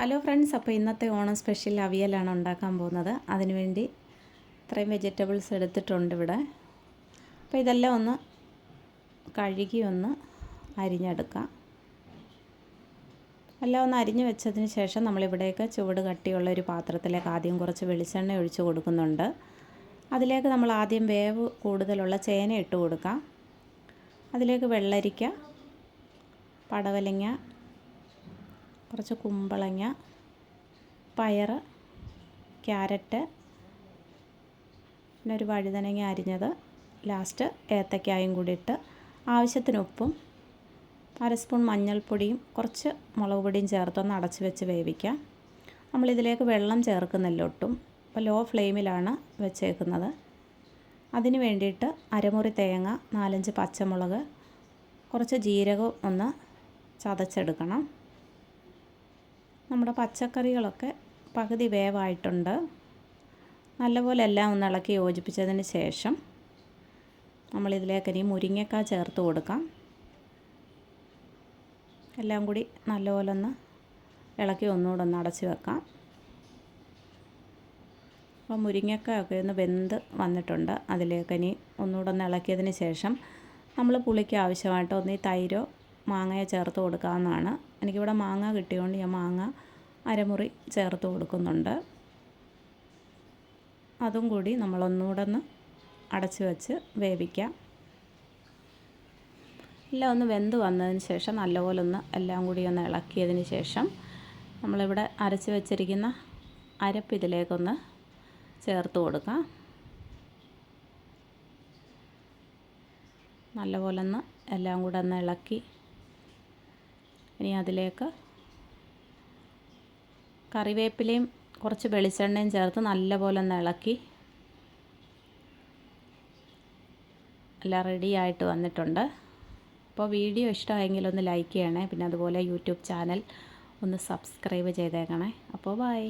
Hello friends അപ്പോൾ ഇന്നത്തെ Onam special അവിയലാണ് ഉണ്ടാക്കാൻ പോകുന്നത്. അതിനുവേണ്ടി ഇത്രയും വെജിറ്റബിൾസ് എടുത്തിട്ടുണ്ട് ഇവിടെ. അപ്പോൾ ഇതെല്ലാം ഒന്ന് കഴുകി ഒന്ന് അരിഞ്ഞെടുക്കാം. എല്ലാം ഒന്ന് അരിഞ്ഞു വെച്ചതിന് ശേഷം നമ്മളിവിടെയൊക്കെ ചുവട് കട്ടിയുള്ള ഒരു പാത്രത്തിലേക്ക് ആദ്യം കുറച്ച് വെളിച്ചെണ്ണ ഒഴിച്ച് കൊടുക്കുന്നുണ്ട്. അതിലേക്ക് നമ്മൾ ആദ്യം വേവ് കൂടുതലുള്ള ചേന ഇട്ട് കൊടുക്കാം. അതിലേക്ക് വെള്ളരിക്ക പടവലങ്ങ കുറച്ച് കുമ്പളങ്ങ പയർ ക്യാരറ്റ് പിന്നെ ഒരു വഴുതനങ്ങ അരിഞ്ഞത്. ലാസ്റ്റ് ഏത്തക്കായും കൂടി ഇട്ട് ആവശ്യത്തിന് ഉപ്പും അര സ്പൂൺ മഞ്ഞൾപ്പൊടിയും കുറച്ച് മുളക് പൊടിയും ചേർത്തൊന്ന് അടച്ച് വെച്ച് വേവിക്കാം. നമ്മളിതിലേക്ക് വെള്ളം ചേർക്കുന്നില്ല ഒട്ടും അപ്പോൾ ലോ ഫ്ലെയിമിലാണ് വെച്ചേക്കുന്നത്. അതിന് വേണ്ടിയിട്ട് അരമുറി തേങ്ങ നാലഞ്ച് പച്ചമുളക് കുറച്ച് ജീരകം ഒന്ന് ചതച്ചെടുക്കണം. നമ്മുടെ പച്ചക്കറികളൊക്കെ പകുതി വേവായിട്ടുണ്ട്. നല്ലപോലെ എല്ലാം ഒന്ന് ഇളക്കി യോജിപ്പിച്ചതിന് ശേഷം നമ്മളിതിലേക്ക് ഇനി മുരിങ്ങക്ക ചേർത്ത് കൊടുക്കാം. എല്ലാം കൂടി നല്ലപോലെ ഒന്ന് ഇളക്കി ഒന്നുകൂടെ ഒന്ന് അടച്ച് വെക്കാം. അപ്പോൾ മുരിങ്ങക്കായൊക്കെ ഒന്ന് വെന്ത് വന്നിട്ടുണ്ട്. അതിലേക്ക് ഇനി ഒന്നുകൂടെ ഒന്ന് ഇളക്കിയതിന് ശേഷം നമ്മൾ പുളിക്ക് ആവശ്യമായിട്ട് ഒന്ന് ഈ തൈരോ മാങ്ങയോ ചേർത്ത് കൊടുക്കാവുന്നതാണ് എനിക്കിവിടെ മാങ്ങ കിട്ടിയതുകൊണ്ട് ഞാൻ മാങ്ങ അരമുറി ചേർത്ത് കൊടുക്കുന്നുണ്ട്. അതും കൂടി നമ്മളൊന്നുകൂടെ ഒന്ന് അടച്ച് വെച്ച് വേവിക്കാം. എല്ലാം ഒന്ന് വെന്ത് വന്നതിന് ശേഷം നല്ലപോലെ ഒന്ന് എല്ലാം കൂടി ഒന്ന് ഇളക്കിയതിന് ശേഷം നമ്മളിവിടെ അരച്ച് വെച്ചിരിക്കുന്ന അരപ്പ് ഇതിലേക്കൊന്ന് ചേർത്ത് കൊടുക്കാം. നല്ലപോലെ ഒന്ന് എല്ലാം കൂടെ ഒന്ന് ഇളക്കി ഇനി അതിലേക്ക് കറിവേപ്പിലയും കുറച്ച് വെളിച്ചെണ്ണയും ചേർത്ത് നല്ലപോലെ ഒന്ന് ഇളക്കി എല്ലാം റെഡി ആയിട്ട് വന്നിട്ടുണ്ട്. അപ്പോൾ വീഡിയോ ഇഷ്ടമായെങ്കിൽ ഒന്ന് ലൈക്ക് ചെയ്യണേ. പിന്നെ അതുപോലെ യൂട്യൂബ് ചാനൽ ഒന്ന് സബ്സ്ക്രൈബ് ചെയ്തേക്കണേ. അപ്പോൾ ബൈ